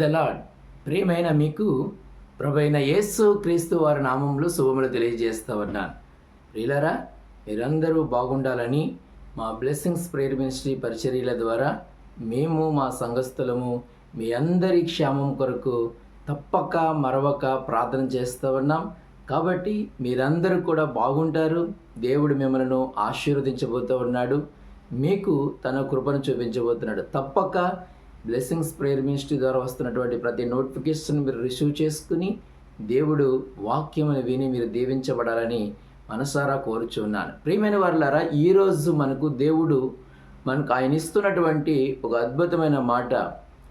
The lord ప్రియమైన మీకు ప్రభైన యేసు క్రీస్తు వారి నామంలో శుభములు తెలియజేస్తూ ఉన్నాను. ప్రియులరా మీరందరూ బాగుండాలని మా బ్లెస్సింగ్స్ ప్రేయర్ మినిస్ట్రీ పరిచర్యల ద్వారా మేము మా సంఘస్థలము మీ అందరి క్షేమం కొరకు తప్పక మరవక ప్రార్థన చేస్తూ ఉన్నాం. కాబట్టి మీరందరూ కూడా బాగుంటారు. దేవుడు మిమ్మల్ని ఆశీర్వదించబోతూ ఉన్నాడు. మీకు తన కృపను చూపించబోతున్నాడు. తప్పక బ్లెస్సింగ్స్ ప్రేయర్ మినిస్ట్రీ ద్వారా వస్తున్నటువంటి ప్రతి నోటిఫికేషన్ మీరు రిసీవ్ చేసుకుని దేవుడు వాక్యమును విని మీరు దీవించబడాలని మనసారా కోరుచున్నాను ప్రియమైన వారులారా ఈరోజు మనకు దేవుడు మనకు ఆయన ఇస్తున్నటువంటి ఒక అద్భుతమైన మాట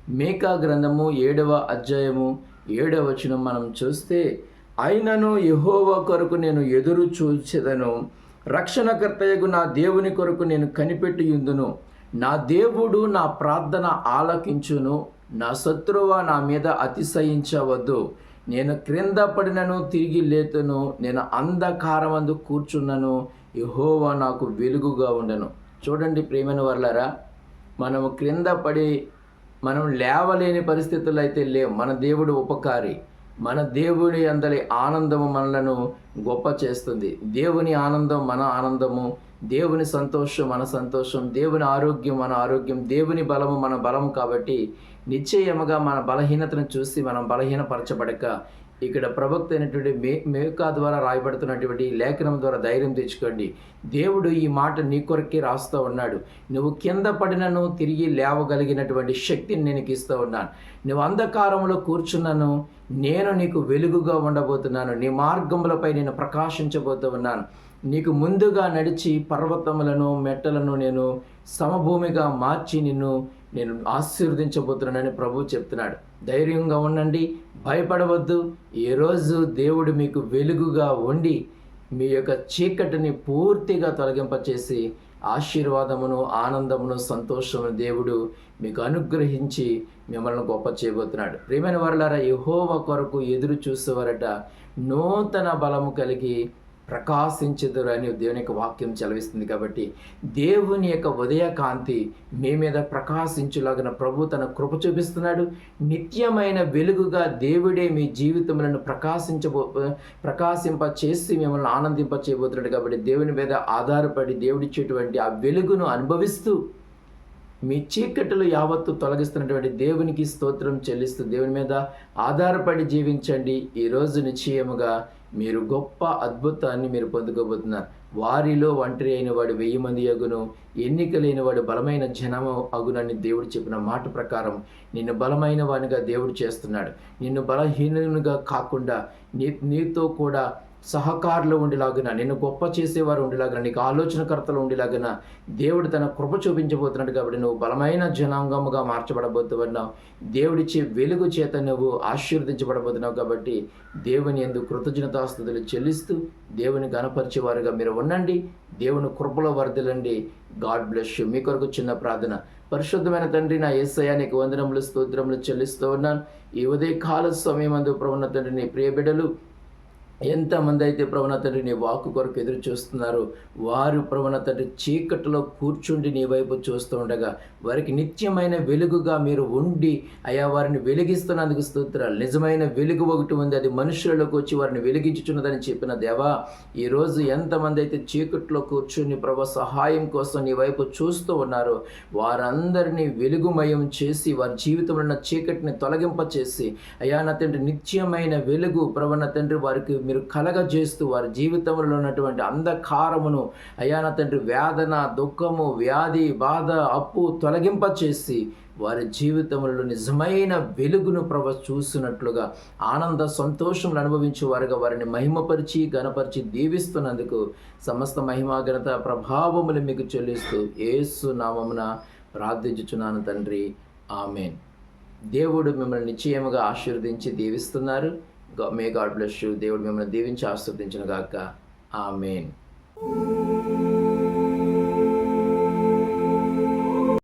మేకా గ్రంథము ఏడవ అధ్యాయము ఏడవ వచనం మనం చూస్తే అయినను యహోవ కొరకు నేను ఎదురు చూచెదను. రక్షణకర్తయగు నా దేవుని కొరకు నేను కనిపెట్టియుందును. నా దేవుడు నా ప్రార్థన ఆలకించును నా శత్రువ నా మీద అతిశయించవద్దు. నేను క్రింద పడినను తిరిగి లేతును నేను అంధకారమందు కూర్చున్నను యహోవా నాకు వెలుగుగా ఉండను. చూడండి ప్రేమైన వర్లరా మనము క్రింద పడి మనం లేవలేని పరిస్థితులు అయితే లేవు. మన దేవుడు ఉపకారి. మన దేవుని అందరి ఆనందము మనలను గొప్ప చేస్తుంది దేవుని ఆనందం మన ఆనందము దేవుని సంతోషం మన సంతోషం దేవుని ఆరోగ్యం మన ఆరోగ్యం దేవుని బలము మన బలము కాబట్టి నిశ్చయముగా మన బలహీనతను చూసి మనం బలహీనపరచబడక ఇక్కడ ప్రవక్త అయినటువంటి మే మేకా ద్వారా రాయబడుతున్నటువంటి లేఖనం ద్వారా ధైర్యం తెచ్చుకోండి. దేవుడు ఈ మాట నీ కొరకే రాస్తూ ఉన్నాడు. నువ్వు కింద పడినను తిరిగి లేవగలిగినటువంటి శక్తిని నేను ఇస్తూ ఉన్నాను. నువ్వు అంధకారంలో కూర్చున్నాను నేను నీకు వెలుగుగా ఉండబోతున్నాను. నీ మార్గములపై నేను ప్రకాశించబోతూ ఉన్నాను. నీకు ముందుగా నడిచి పర్వతములను మెట్టలను నేను సమభూమిగా మార్చి నిన్ను నేను ఆశీర్వదించబోతున్నానని ప్రభు చెప్తున్నాడు. ధైర్యంగా ఉండండి భయపడవద్దు. ఈరోజు దేవుడు మీకు వెలుగుగా ఉండి మీ యొక్క చీకటిని పూర్తిగా తొలగింపచేసి ఆశీర్వాదమును ఆనందమును సంతోషమును దేవుడు మీకు అనుగ్రహించి మిమ్మల్ని గొప్ప చేయబోతున్నాడు. ప్రేమైన వరలారా యహోవ కొరకు ఎదురు చూసేవారట నూతన బలము కలిగి ప్రకాశించదురు అని దేవుని యొక్క వాక్యం చలవిస్తుంది కాబట్టి దేవుని యొక్క ఉదయ కాంతి మీ మీద ప్రకాశించులాగిన ప్రభు తన కృప చూపిస్తున్నాడు. నిత్యమైన వెలుగుగా దేవుడే మీ జీవితములను ప్రకాశించబో ప్రకాశింప చేసి మిమ్మల్ని ఆనందింప చేయబోతున్నాడు కాబట్టి దేవుని మీద ఆధారపడి దేవుడిచ్చేటువంటి ఆ వెలుగును అనుభవిస్తూ మీ చీకట్లు యావత్తు తొలగిస్తున్నటువంటి దేవునికి స్తోత్రం చెల్లిస్తూ దేవుని మీద ఆధారపడి జీవించండి. ఈరోజు నిశ్చయముగా మీరు గొప్ప అద్భుతాన్ని మీరు పొందుకోబోతున్నారు. వారిలో ఒంటరి అయిన వాడు వెయ్యి మంది అగును. ఎన్నిక లేని వాడు బలమైన జనము అగునని దేవుడు చెప్పిన మాట ప్రకారం నిన్ను బలమైన వానిగా దేవుడు చేస్తున్నాడు. నిన్ను బలహీనునిగా కాకుండా నీ నీతో కూడా సహకారులు ఉండేలాగున నిన్ను గొప్ప చేసేవారు ఉండేలాగిన నీకు ఆలోచనకర్తలు ఉండేలాగిన దేవుడు తన కృప చూపించబోతున్నాడు కాబట్టి నువ్వు బలమైన జనాంగముగా మార్చబడబోతున్నావు. దేవుడిచ్చే వెలుగు చేత నువ్వు ఆశీర్వదించబడబోతున్నావు కాబట్టి దేవుని ఎందు కృతజ్ఞతాస్తుతులు చెల్లిస్తూ దేవుని గణపరిచేవారుగా మీరు ఉండండి. దేవుని కృపలో వరదలండి గాడ్ బ్లెస్ యూ. మీ కొరకు చిన్న ప్రార్థన. పరిశుద్ధమైన తండ్రి నా ఏసయానికి వందనములు స్తోత్రములు చెల్లిస్తూ ఉన్నాను. ఈ ఉదయ కాల సమయం అందు ప్రవణ తండ్రిని ప్రియ బిడ్డలు ఎంతమంది అయితే ప్రవణ నీ వాక్కు కొరకు ఎదురు చూస్తున్నారు వారు ప్రవణ చీకటిలో కూర్చుండి నీ వైపు చూస్తూ ఉండగా వారికి నిత్యమైన వెలుగుగా మీరు ఉండి అయా వారిని వెలిగిస్తున్నందుకు స్తోత్రాలు. నిజమైన వెలుగు ఒకటి ఉంది అది మనుషులలోకి వచ్చి వారిని వెలిగించుచున్నదని చెప్పిన దేవా ఈరోజు ఎంతమంది అయితే చీకట్లో కూర్చుని ప్రభు సహాయం కోసం నీ వైపు చూస్తూ ఉన్నారో వారందరినీ వెలుగుమయం చేసి వారి జీవితంలో ఉన్న చీకటిని తొలగింపచేసి అయా నా తండ్రి నిత్యమైన వెలుగు ప్రవణ తండ్రి వారికి మీరు కలగజేస్తూ వారి జీవితంలో ఉన్నటువంటి అంధకారమును అయ్యా నా తండ్రి వేదన దుఃఖము వ్యాధి బాధ అప్పు తొలగింప చేసి వారి జీవితంలో నిజమైన వెలుగును ప్రభ చూసినట్లుగా ఆనంద సంతోషములు అనుభవించే వారుగా వారిని మహిమపరిచి గణపరిచి దీవిస్తున్నందుకు సమస్త మహిమా ఘనత ప్రభావములు మీకు చెల్లిస్తూ ఏసు నామమున ప్రార్థించుచున్నాను తండ్రి. ఆమెన్. దేవుడు మిమ్మల్ని నిశ్చయముగా ఆశీర్వదించి దీవిస్తున్నారు. మే గాడ్ బ్లెస్ యూ దేవుడు మిమ్మల్ని దీవించి ఆస్వాదించిన గాక. ఆ ఆమెన్